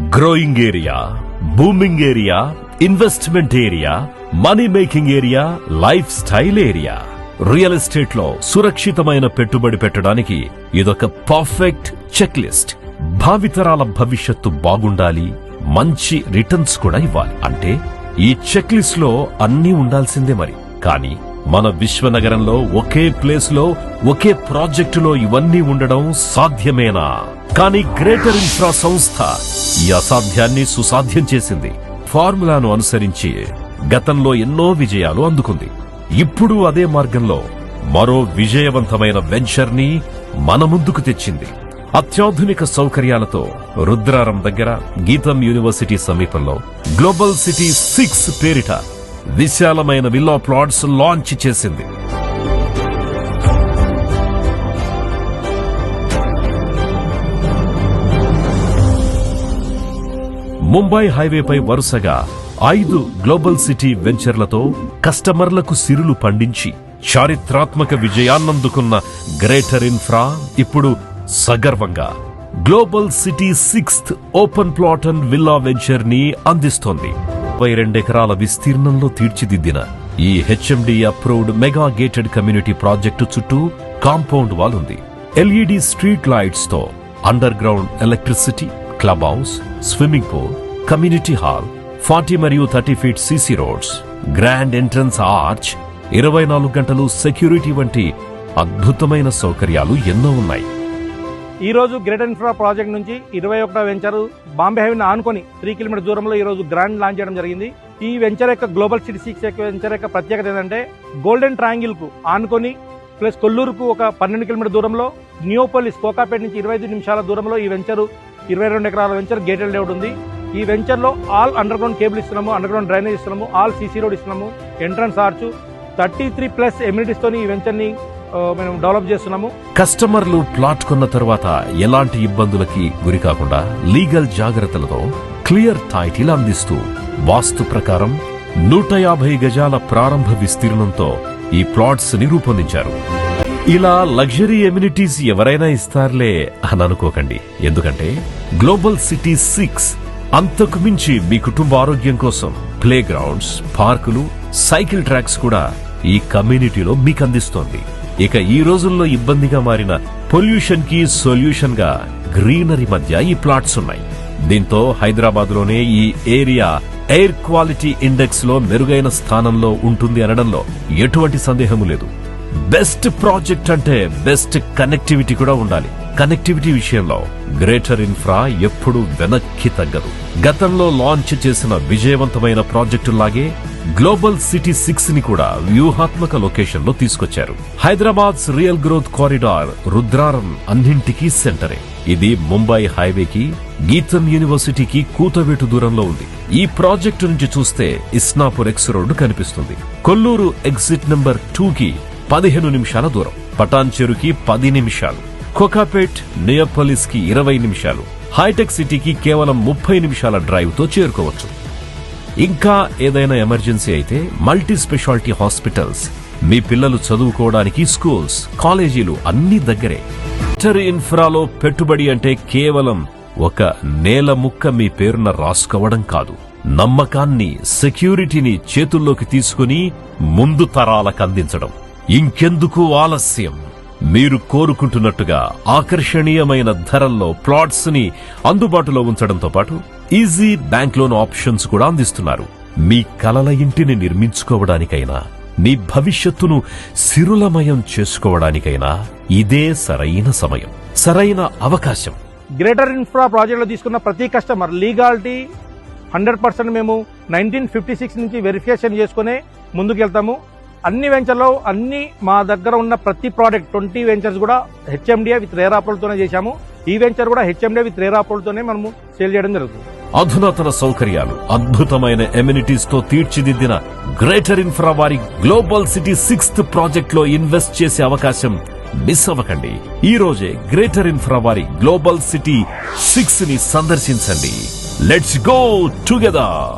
Growing area booming area investment area money making area life style area real ఎస్టేట్లో సురక్షితమైన పెట్టుబడి పెట్టడానికి ఇదొక పర్ఫెక్ట్ చెక్ లిస్ట్ భావితరాల భవిష్యత్తు బాగుండాలి మంచి రిటర్న్స్ కూడా ఇవ్వాలి. అంటే ఈ చెక్ లిస్ట్లో అన్నీ ఉండాల్సిందే మరి. కానీ మన విశ్వనగరంలో ఒకే ప్లేస్లో ఒకే ప్రాజెక్టులో ఇవన్నీ ఉండడం సాధ్యమేనా? కానీ గ్రేటర్ ఇన్ఫ్రా సంస్థ ఈ అసాధ్యాన్ని సుసాధ్యం చేసింది. ఫార్ములాను అనుసరించి గతంలో ఎన్నో విజయాలు అందుకుంది. ఇప్పుడు అదే మార్గంలో మరో విజయవంతమైన వెంచర్ని మన ముందుకు తెచ్చింది. అత్యాధునిక సౌకర్యాలతో రుద్రారం దగ్గర గీతం యూనివర్సిటీ సమీపంలో గ్లోబల్ సిటీ సిక్స్ పేరిట విశాలమైన విల్లా ప్లాట్స్ లాంచ్ చేసింది. ముంబై హైవేపై వరుసగా ఐదు గ్లోబల్ సిటీ వెంచర్లతో కస్టమర్లకు సిరులు పండించి చారిత్రాత్మక విజయాన్నందుకున్న గ్రేటర్ ఇన్ఫ్రా ఇప్పుడు సగర్వంగా global city sixth open plot and villa వెంచర్ని అందిస్తోంది. ముప్పై రెండెకరాల విస్తీర్ణంలో తీర్చిదిద్దిన ఈ HMD approved mega gated community project చుట్టూ కాంపౌండ్ వాల్ ఉంది. LED street లైట్స్తో underground electricity club house swimming pool community hall forty మరియు thirty feet CC roads grand entrance arch ఇరవై నాలుగు గంటలు సెక్యూరిటీ వంటి అద్భుతమైన సౌకర్యాలు ఎన్నో ఉన్నాయి. ఈరోజు గ్రేట్ గ్రేటర్ ఇన్ఫ్రా ప్రాజెక్ట్ నుంచి ఇరవై ఒకటో వెంచర్ బాంబే హైవేని ఆనుకొని త్రీ కిలోమీటర్ దూరంలో ఈ రోజు గ్రాండ్ లాంచ్ చేయడం జరిగింది. ఈ వెంచర్ యొక్క గ్లోబల్ సిటీ సిక్స్ యొక్క వెంచర్ యొక్క ప్రత్యేకత ఏంటంటే గోల్డెన్ ట్రయాంగిల్కు ఆనుకొని ప్లస్ కొల్లూరుకు ఒక పన్నెండు కిలోమీటర్ దూరంలో నియోపోలిస్ కోకాపేట నుంచి ఇరవై ఐదు నిమిషాల దూరంలో ఈ వెంచర్ ఇరవై రెండు ఎకరాల వెంచర్ గేటెడ్ లేఅవుట్ ఉంది. ఈ వెంచర్లో ఆల్ అండర్ గ్రౌండ్ కేబుల్ ఇస్తున్నాము అండర్ గ్రౌండ్ డ్రైనేజ్ ఇస్తున్నాము ఆల్ సీసీ రోడ్ ఇస్తున్నాము entrance arch thirty three plus amenities ఈ వెంచర్ని మేము డెవలప్ చేస్తున్నాము. కస్టమర్లు ప్లాట్ కొన్న తర్వాత ఎలాంటి ఇబ్బందులకి గురి కాకుండా లీగల్ జాగ్రత్తలతో క్లియర్ టైటిల్ అందిస్తూ వాస్తు ప్రకారం నూట యాభై గజాల ప్రారంభ విస్తీర్ణంతో ఈ ప్లాట్స్ని రూపొందించారు ఇలా లగ్జరీ ఎమ్యూనిటీస్ ఎవరైనా ఇస్తారులే అని అనుకోకండి. ఎందుకంటే గ్లోబల్ సిటీ సిక్స్ అంతకు మించి మీ కుటుంబ ఆరోగ్యం కోసం ప్లే గ్రౌండ్స్ పార్కులు సైకిల్ ట్రాక్స్ కూడా ఈ కమ్యూనిటీలో మీకు అందిస్తోంది. ఇక ఈ రోజుల్లో ఇబ్బందిగా మారిన పొల్యూషన్కి సొల్యూషన్గా గ్రీనరీ మధ్య ఈ ప్లాట్స్ ఉన్నాయి. దీంతో హైదరాబాద్లోనే ఈ ఏరియా ఎయిర్ క్వాలిటీ ఇండెక్స్లో మెరుగైన స్థానంలో ఉంటుంది అనడంలో ఎటువంటి సందేహము లేదు. బెస్ట్ ప్రాజెక్ట్ అంటే బెస్ట్ కనెక్టివిటీ కూడా ఉండాలి. కనెక్టివిటీ విషయంలో గ్రేటర్ ఇన్ఫ్రా ఎప్పుడు వెనక్కి తగ్గదు. గతంలో లాంచ్ చేసిన విజయవంతమైన ప్రాజెక్టులాగే గ్లోబల్ సిటీ సిక్స్ని కూడా వ్యూహాత్మక లొకేషన్లో తీసుకొచ్చారు. Hyderabad real growth corridor Rudraram అన్నింటికీ సెంటరే. ఇది ముంబై హైవేకి గీతం యూనివర్సిటీకి కూతవేటు దూరంలో ఉంది. ఈ ప్రాజెక్టు నుంచి చూస్తే ఇస్నాపూర్ ఎక్స్ రోడ్డు కనిపిస్తుంది. కొల్లూరు ఎగ్జిట్ నెంబర్ టూ కి పదిహేను నిమిషాల దూరం. పటాన్చెరుకి పది నిమిషాలు. కోకాపేట్ నియోపలిస్కి ఇరవై నిమిషాలు. హైటెక్ సిటీకి కేవలం ముప్పై నిమిషాల డ్రైవ్తో చేరుకోవచ్చు. ఇంకా ఏదైనా ఎమర్జెన్సీ అయితే మల్టీ స్పెషాలిటీ హాస్పిటల్స్ మీ పిల్లలు చదువుకోవడానికి స్కూల్స్ కాలేజీలు అన్ని దగ్గరే. ఇంటర్ ఇన్ఫ్రాలో పెట్టుబడి అంటే కేవలం ఒక నేల ముక్క మీ పేరున రాసుకోవడం కాదు. నమ్మకాన్ని సెక్యూరిటీని చేతుల్లోకి తీసుకుని ముందు తరాలకు అందించడం. ఇంకెందుకు ఆలస్యం? మీరు కోరుకుంటున్నట్టుగా ఆకర్షణీయమైన ధరల్లో ప్లాట్స్ని అందుబాటులో ఉంచడంతో పాటు ఈజీ బ్యాంక్ లోన్ ఆప్షన్స్ కూడా అందిస్తున్నారు. మీ కలల ఇంటిని నిర్మించుకోవడానికైనా మీ భవిష్యత్తును సిరులమయం చేసుకోవడానికైనా ఇదే సరైన సమయం సరైన అవకాశం. గ్రేటర్ ఇన్ఫ్రా ప్రాజెక్ట్లో తీసుకున్న ప్రతి కస్టమర్ లీగాలిటీ హండ్రెడ్ పర్సెంట్ మేము నైన్టీన్ ఫిఫ్టీ సిక్స్ నుంచి వెరిఫికేషన్ చేసుకునే ముందుకు వెళ్తాము అన్ని వెంచర్లో అన్ని మా దగ్గర ఉన్న ప్రతి ప్రోడక్ట్ ట్వంటీ వెంచర్స్ కూడా హెచ్ఎండిఏ విత్ రేర్ తోనే చేశాము. ఈ వెంచర్ కూడా హెచ్ఎండిఏ విత్ రేర్ తోనే మనము సేల్ చేయడం జరుగుతుంది. అధునాతన సౌకర్యాలు అద్భుతమైన ఎమ్యూనిటీస్తో తీర్చిదిద్దిన గ్రేటర్ ఇన్ఫ్రా వారి గ్లోబల్ సిటీ సిక్స్త్ ప్రాజెక్ట్లో ఇన్వెస్ట్ చేసే అవకాశం మిస్ అవ్వకండి. ఈ రోజే గ్రేటర్ ఇన్ఫ్రా వారి గ్లోబల్ సిటీ సిక్స్ని సందర్శించండి. Let's go together